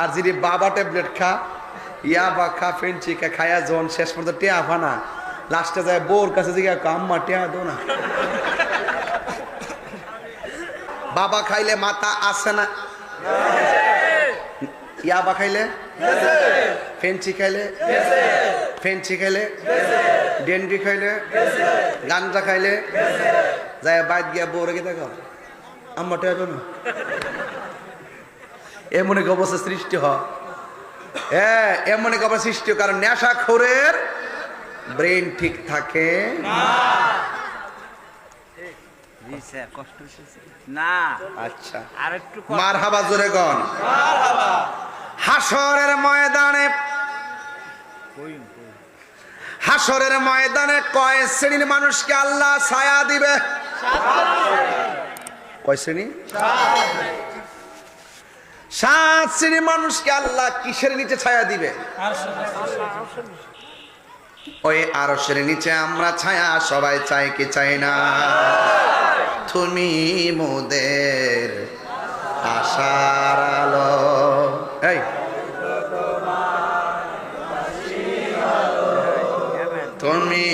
আর যদি বাবা ট্যাবলেট খা, ইয়া বা খা ফেন্সি খা, খায়া যখন শেষ পর্যন্ত টেয়া ফানা লাস্টে যায় বোর কাছে জিজ্ঞাসা আম্মা, টেয়া দো না। বাবা খাইলে মাথা আসে না? ইয়াবা খাইলে? ফেন্সি খাইলে? ফেন্সি খাইলে? ডেন্ডি খাইলে? গাঞ্জা খাইলে? যায় বাইক গিয়া বউরে দেখো, আম্মা, টেয়া দো না। এমন এক অবস্থা সৃষ্টি হয়। হ্যাঁ এমন এক অবস্থা সৃষ্টি হয় কারণ নেশা খোরের ব্রেন ঠিক থাকে না। আচ্ছা। মার হাবা জোরে গন হাসরের ময়দানে হাসরের ময়দানে কয় শ্রেণির মানুষকে আল্লাহ ছায়া দিবে? কয় শ্রেণি? সাত শ্রেণির মানুষকে আল্লাহ কিসের নিচে ছায়া দিবে? ওই আরশের নিচে আমরা ছায়া, সবাই চাই কি চাই না। তুমি মোদের আশার আলো। এই। তুমি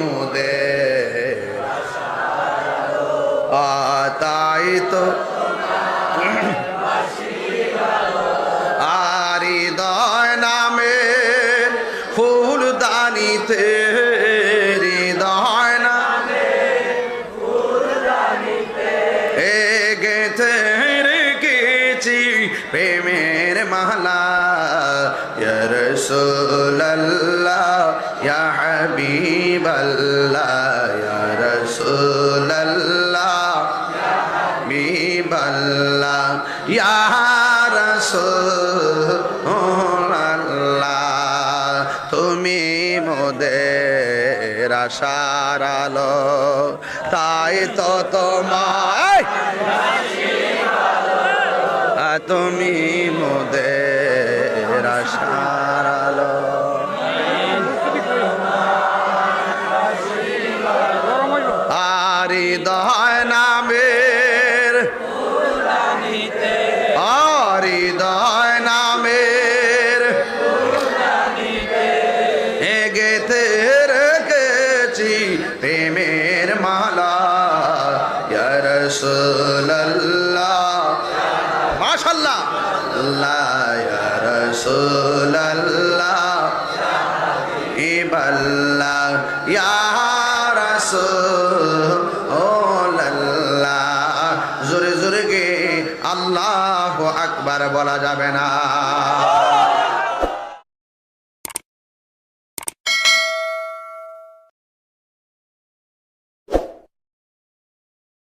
মোদের তাই তো প্রেমের মালা রাসূলুল্লাহ ইয়া হাবিবাল্লাহ ইয়া তুমি মোদের তাই তো তোমায় তুমি মোদের আশার আলো। আর হৃদয় নামের, আর হৃদয় নামের। এগেতে রেখেছি প্রেমের মালা, ইয়া রাসূলুল্লাহ। ইবাল্লাহ ইয়া রাসূলুল্লাহ। জোরে জোরে গে আল্লাহু আকবার বলা যাবে না।